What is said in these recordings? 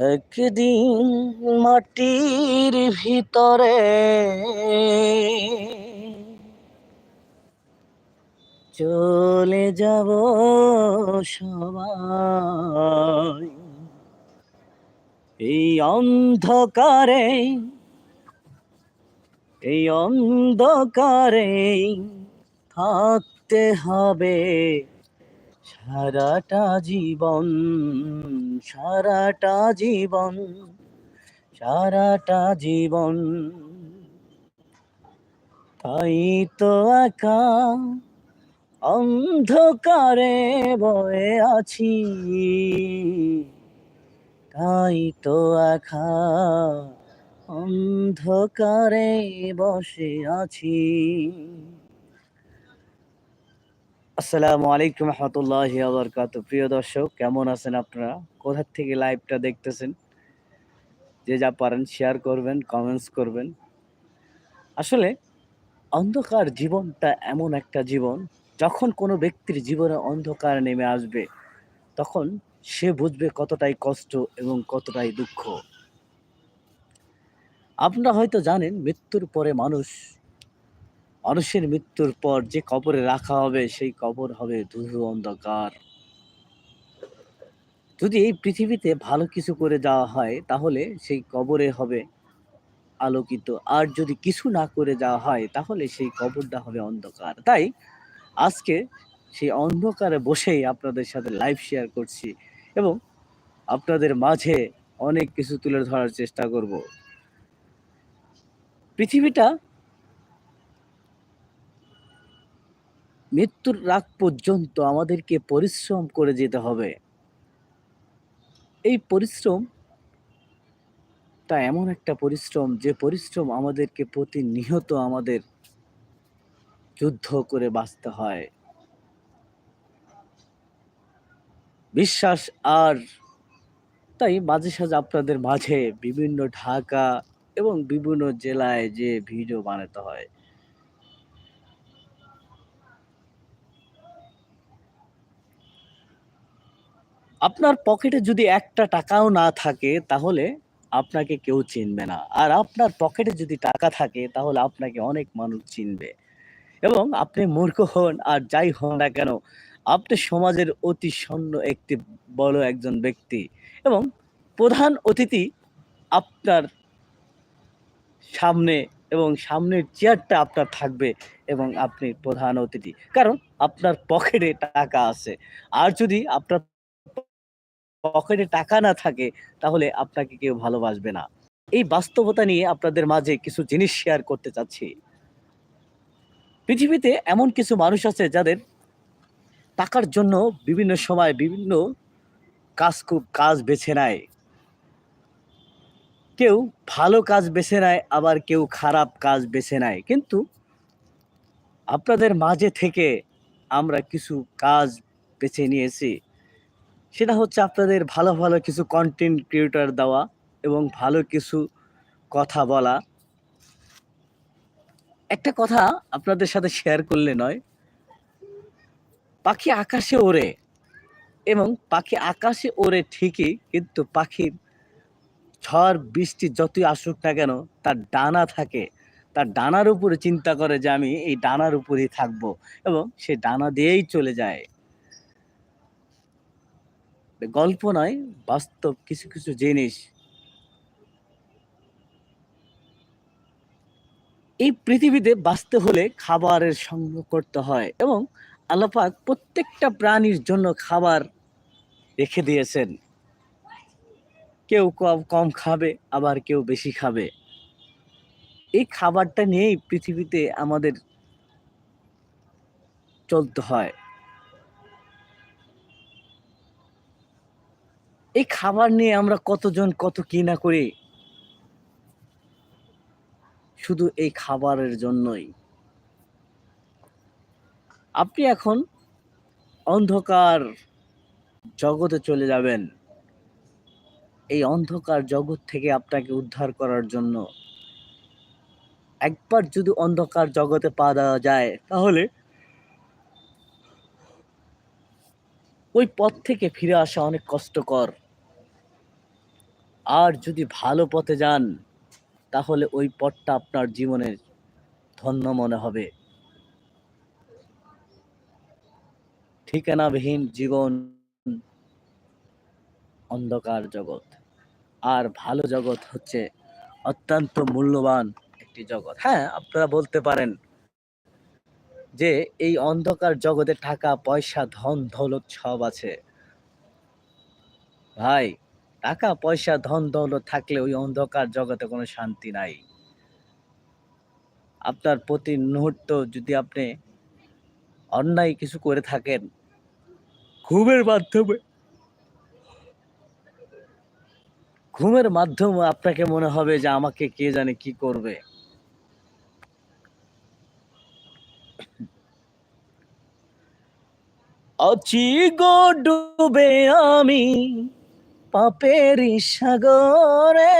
একদিন মাটির ভিতরে চলে যাব সবাই। এই অন্ধকারে এই অন্ধকারে থাকতে হবে। সারাটা জীবন সারাটা জীবন সারাটা জীবন। তাই তো একা অন্ধকারে বয়ে আছি। তাই তো একা অন্ধকারে বসে আছি। আসসালামু আলাইকুম রহমতুল্লাহ আবরকাত প্রিয় দর্শক, কেমন আছেন আপনারা? কোথার থেকে লাইভটা দেখতেছেন? যে যা পারেন শেয়ার করবেন কমেন্টস করবেন। আসলে, অন্ধকার জীবনটা এমন একটা জীবন, যখন কোনো ব্যক্তির জীবনে অন্ধকার নেমে আসবে, তখন সে বুঝবে কতটাই কষ্ট এবং কতটাই দুঃখ। আপনারা হয়তো জানেন, মৃত্যুর পরে মানুষ মানুষের মৃত্যুর পর যে কবরে রাখা হবে, সেই কবর হবে ধুধু অন্ধকার। যদি এই পৃথিবীতে ভালো কিছু করে যাওয়া হয়, তাহলে সেই কবরে হবে আলোকিত। আর যদি কিছু না করে যাওয়া হয়, তাহলে সেই কবরটা হবে অন্ধকার। তাই আজকে সেই অন্ধকারে বসেই আপনাদের সাথে লাইভ শেয়ার করছি এবং আপনাদের মাঝে অনেক কিছু তুলে ধরার চেষ্টা করব। পৃথিবীটা মৃত্যুর রাগ পর্যন্ত আমাদেরকে পরিশ্রম করে যেতে হবে। এই পরিশ্রম তা এমন একটা পরিশ্রম যে পরিশ্রম আমাদেরকে প্রতিনিয়ত আমাদের যুদ্ধ করে বাঁচতে হয়। বিশ্বাস আর তাই মাঝে সাঝে আপনাদের মাঝে বিভিন্ন ঢাকা এবং বিভিন্ন জেলায় যে ভিডিও বানাতে হয়। আপনার পকেটে যদি একটা টাকাও না থাকে, তাহলে আপনাকে কেউ চিনবে না। আর আপনার পকেটে যদি টাকা থাকে, তাহলে আপনাকে অনেক মানুষ চিনবে। এবং আপনি মূর্খ হন, আর যাই হন না কেন, আপনি সমাজের অতি সৈন্য একটি বড় একজন ব্যক্তি। এবং প্রধান অতিথি আপনার সামনে এবং সামনের চেয়ারটা আপনার থাকবে এবং আপনি প্রধান অতিথি। কারণ আপনার পকেটে টাকা আছে। আর যদি আপনার পকেটে টাকা না থাকে, তাহলে আপনাকে কেউ ভালোবাসবে না। এই বাস্তবতা নিয়ে আপনাদের মাঝে কিছু জিনিস শেয়ার করতে চাচ্ছি। পৃথিবীতে এমন কিছু মানুষ আছে যাদের টাকার জন্য বিভিন্ন সময় বিভিন্ন কাজ খুব কাজ বেছে নেয়। কেউ ভালো কাজ বেছে নেয়, আবার কেউ খারাপ কাজ বেছে নেয়। কিন্তু আপনাদের মাঝে থেকে আমরা কিছু কাজ বেছে নিয়েছি। সেটা হচ্ছে আপনাদের ভালো ভালো কিছু কন্টেন্ট ক্রিয়েটর দেওয়া এবং ভালো কিছু কথা বলা। একটা কথা আপনাদের সাথে শেয়ার করলে নয়, পাখি আকাশে ওড়ে এবং পাখি আকাশে ওড়ে ঠিকই, কিন্তু পাখির ঝড়, বৃষ্টি যতই আসুক না কেন, তার ডানা থাকে। তার ডানার উপরে চিন্তা করে যে আমি এই ডানার উপরেই থাকব এবং সে ডানা দিয়েই চলে যায়। গল্প নয়, বাস্তব কিছু কিছু জিনিস। এই পৃথিবীতে বাঁচতে হলে খাবারের সংগ্রহ করতে হয় এবং আল্লাপাক প্রত্যেকটা প্রাণীর জন্য খাবার রেখে দিয়েছেন। কেউ কম কম খাবে, আবার কেউ বেশি খাবে। এই খাবারটা নিয়েই পৃথিবীতে আমাদের চলতে হয়। এই খাবার নিয়ে আমরা কতজন কত কি না করি? শুধু এই খাবারের জন্যই। আপনি এখন অন্ধকার জগতে চলে যাবেন। এই অন্ধকার জগৎ থেকে আপনাকে উদ্ধার করার জন্য একবার যদি অন্ধকার জগতে পা দেওয়া যায়, তাহলে ওই পথ থেকে ফিরে আসা অনেক কষ্টকর। আর যদি ভালো পথে যান, তাহলে ওই পথটা আপনার জীবনের ধন্য মনে হবে। ঠিকানাবিহীন জীবন, অন্ধকার জগৎ। আর ভালো জগৎ হচ্ছে অত্যন্ত মূল্যবান একটি জগৎ। হ্যাঁ আপনারা বলতে পারেন যে এই অন্ধকার জগতে টাকা পয়সা, ধন, দৌলত সব আছে। ভাই, টাকা, পয়সা, ধন, দৌলত থাকলে ওই অন্ধকার জগতে কোনো শান্তি নাই। আপনার প্রতি মুহূর্ত যদি আপনি অন্যায় কিছু করে থাকেন, ঘুমের মাধ্যমে ঘুমের মাধ্যমে আপনাকে মনে হবে যে আমাকে কে জানে কি করবে। আছি গো ডুবে আমি পাপের সাগরে।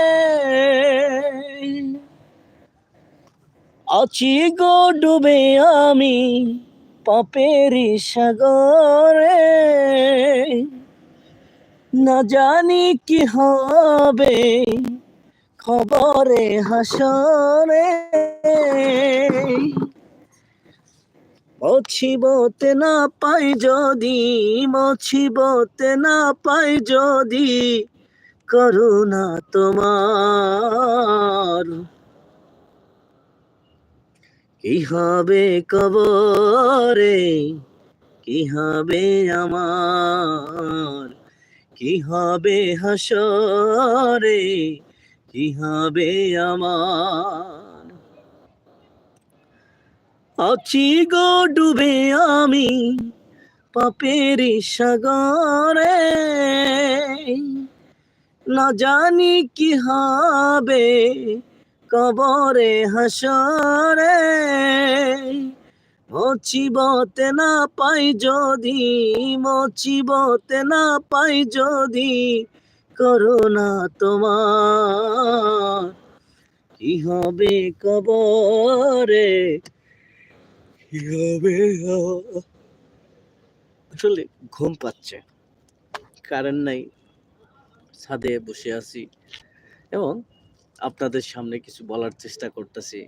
আছি গো ডুবে আমি পাপের সাগরে। না জানি কি হবে খবরে হাসরে। মছিবতে না পাই যদি, মছিবতে না পাই যদি করুণা তোমার। কি হবে কবরে? কি হবে আমার? কি হবে হাসরে? কি হবে আমার? আছি গো ডুবে আমি পাপের সাগরে। না জানি কি হবে কবরে হাসরে। মচিবতে না পাই যদি মচিবতে না পাই যদি করোনা তোমার। কি হবে কবরে আসলে ঘুম পাচ্ছে। কারেন্ট নাই, ছাদে বসে আছি এবং আপনাদের সামনে কিছু বলার চেষ্টা করতেছি।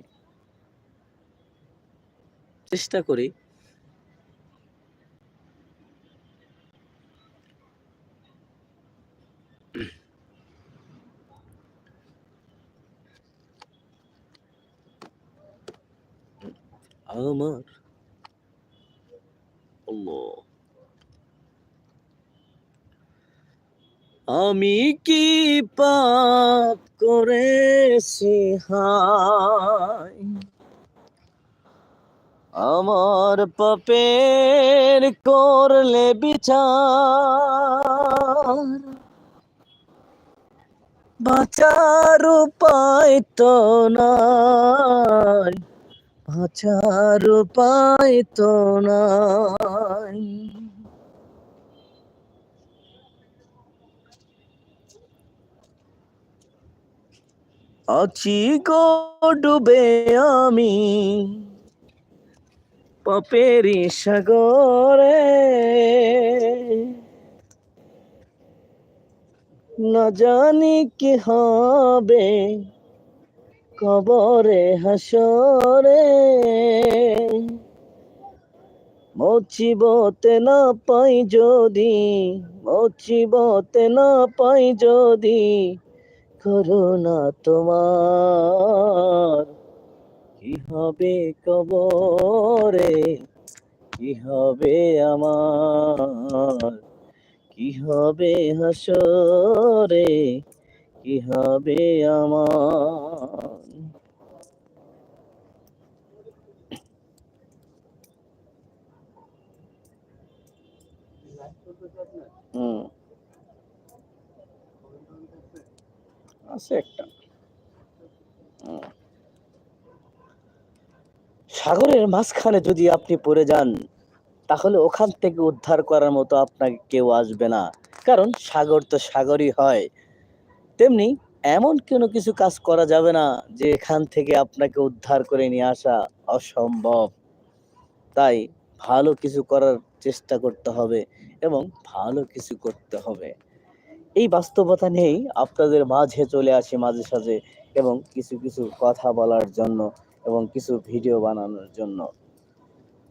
চেষ্টা করি আমার আমি কি পাপ করেছি? হায়। আমার পাপের করলে বিচার। বাঁচার উপায় তো নাই। বাঁচার উপায় তো নাই। আছি গো ডুবে আমি পাপেরি সাগরে। না জানি কি হবে কবরে হাসরে মচিবতে না পাই যদি মচিবতে না পাই যদি করুণা তোমার। কি হবে কবরে? কি হবে আমার? কি হবে হাসরে? কি হবে আমার? সাগরের মাঝখানে যদি আপনি পড়ে যান, তাহলে ওখান থেকে উদ্ধার করার মতো আপনাকে কেউ আসবে না। কারণ সাগর তো সাগরই হয়। তেমনি এমন কোনো কিছু কাজ করা যাবে না যে এখান থেকে আপনাকে উদ্ধার করে নিয়ে আসা অসম্ভব। তাই ভালো কিছু করার চেষ্টা করতে হবে এবং ভালো কিছু করতে হবে। এই বাস্তবতা নিয়েই আপনাদের মাঝে চলে আসি মাঝে সাঝে এবং কিছু কিছু কথা বলার জন্য এবং কিছু ভিডিও বানানোর জন্য।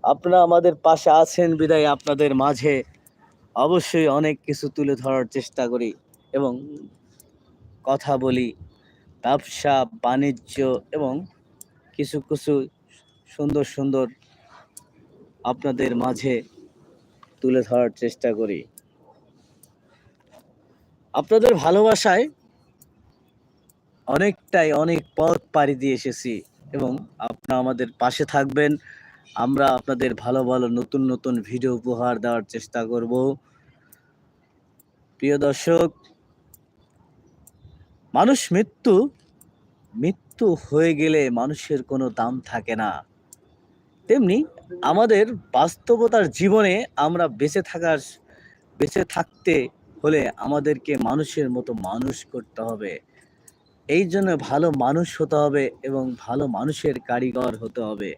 আপনারা আমাদের পাশে আছেন বিদায় আপনাদের মাঝে। অবশ্যই অনেক কিছু তুলে ধরার চেষ্টা করি এবং কথা বলি। ব্যবসা, বাণিজ্য এবং কিছু কিছু সুন্দর সুন্দর আপনাদের মাঝে তুলে ধরার চেষ্টা করি। আপনাদের ভালোবাসায় অনেকটাই অনেক পথ পাড়ি দিয়ে এসেছি এবং আপনারা আমাদের পাশে থাকবেন। আমরা আপনাদের ভালো ভালো, নতুন নতুন ভিডিও উপহার দেওয়ার চেষ্টা করব। প্রিয় দর্শক মানুষ মৃত্যু মৃত্যু হয়ে গেলে মানুষের কোনো দাম থাকে না। তেমনি আমাদের বাস্তবতার জীবনে আমরা বেঁচে থাকার, বেঁচে থাকতে হলে আমাদেরকে মানুষের মতো মানুষ করতে হবে। এই জন্য ভালো মানুষ হতে হবে এবং ভালো মানুষের কারিগর হতে হবে।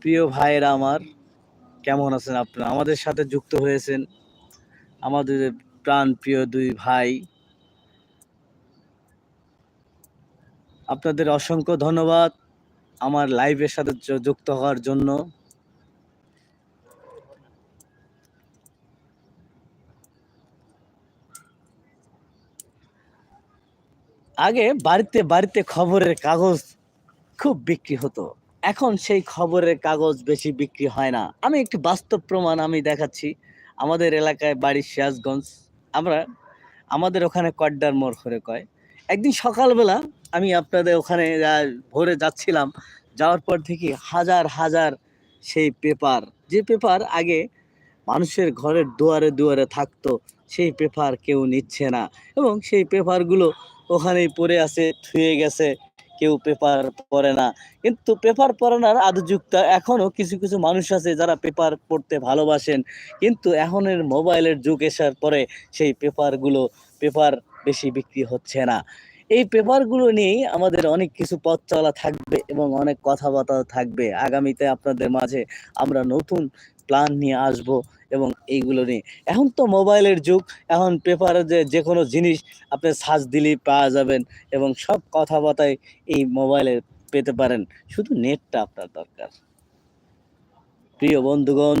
প্রিয় ভাইয়েরা আমার, কেমন আছেন আপনারা? আমাদের সাথে যুক্ত হয়েছেন আমাদের প্রাণ প্রিয় দুই ভাই। আপনাদের অসংখ্য ধন্যবাদ আমার লাইভের সাথে যুক্ত হওয়ার জন্য। আগে বাড়িতে বাড়িতে খবরের কাগজ খুব বিক্রি হতো। এখন সেই খবরের কাগজ বেশি বিক্রি হয় না। আমি একটি বাস্তব প্রমাণ আমি দেখাচ্ছি। আমাদের এলাকায় বাড়ি সিরাজগঞ্জ। আমরা, আমাদের ওখানে কড্ডার মোড় করে কয়। একদিন সকালবেলা আমি আপনাদের ওখানে ভোরে যাচ্ছিলাম। যাওয়ার পর দেখি হাজার হাজার সেই পেপার। যে পেপার আগে মানুষের ঘরের দুয়ারে দুয়ারে থাকতো, সেই পেপার কেউ নিচ্ছে না। এবং সেই পেপারগুলো ওখানেই পড়ে আছে, থুয়ে গেছে। কেউ পেপার পড়ে না। কিন্তু পেপার পড়ানোর আদযুক্ত এখনও কিছু কিছু মানুষ আছে যারা পেপার পড়তে ভালোবাসেন। কিন্তু এখনের মোবাইলের যুগ আসার পরে সেই পেপারগুলো পেপার বেশি বিক্রি হচ্ছে না। এই পেপারগুলো নিয়েই আমাদের অনেক কিছু পথ চলা থাকবে এবং অনেক কথাবার্তা থাকবে। আগামীতে আপনাদের মাঝে আমরা নতুন প্ল্যান নিয়ে আসব এবং এইগুলো নিয়ে। এখন তো মোবাইলের যুগ, এখন পেপারে যে যে কোনো জিনিস আপনি সার্চ দিলেই পাওয়া যাবেন এবং সব কথাবার্তায় এই মোবাইলে পেতে পারেন। শুধু নেটটা আপনার দরকার। প্রিয় বন্ধুগণ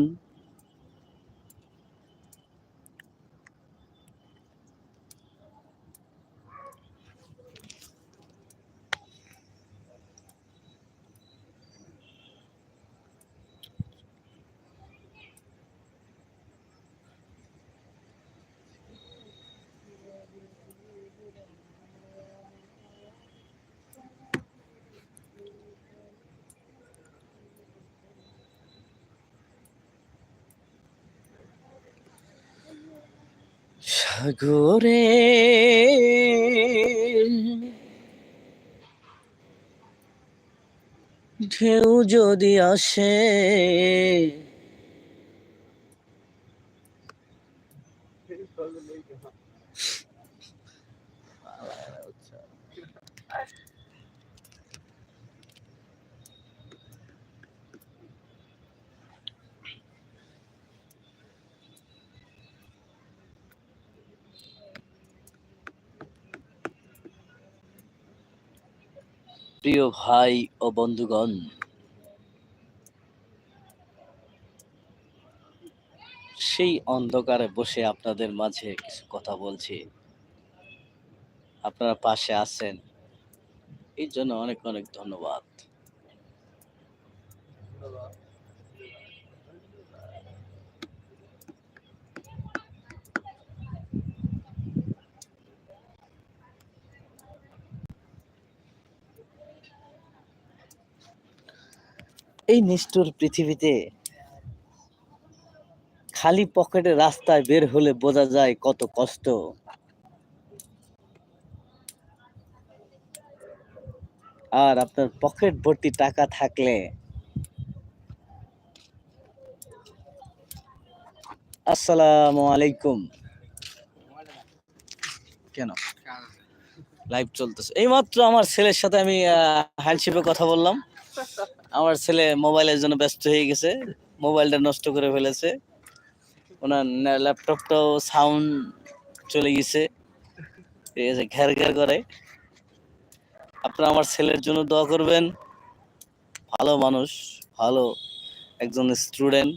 সাগরে ঢেউ যদি আসে প্রিয় ভাই ও বন্ধুগণ, সেই অন্ধকারে বসে আপনাদের মাঝে কিছু কথা বলছি। আপনারা পাশে আছেন এই জন্য অনেক অনেক ধন্যবাদ। এই নিষ্ঠুর পৃথিবীতে খালি পকেটে রাস্তায় বের হলে বোঝা যায় কত কষ্ট। আর আপনার পকেট ভর্তি টাকা থাকলে আসসালামু আলাইকুম। কেন? লাইভ চলতেছে। এইমাত্র আমার ছেলের সাথে আমি হ্যান্ডশিপে কথা বললাম। আমার ছেলে মোবাইলের জন্য ব্যস্ত হয়ে গেছে, মোবাইলটা নষ্ট করে ফেলেছে। ওনার ল্যাপটপটাও সাউন্ড চলে গেছে। ঠিক আছে, ঘের ঘের করে। আপনারা আমার ছেলের জন্য দোয়া করবেন। ভালো মানুষ, ভালো একজন স্টুডেন্ট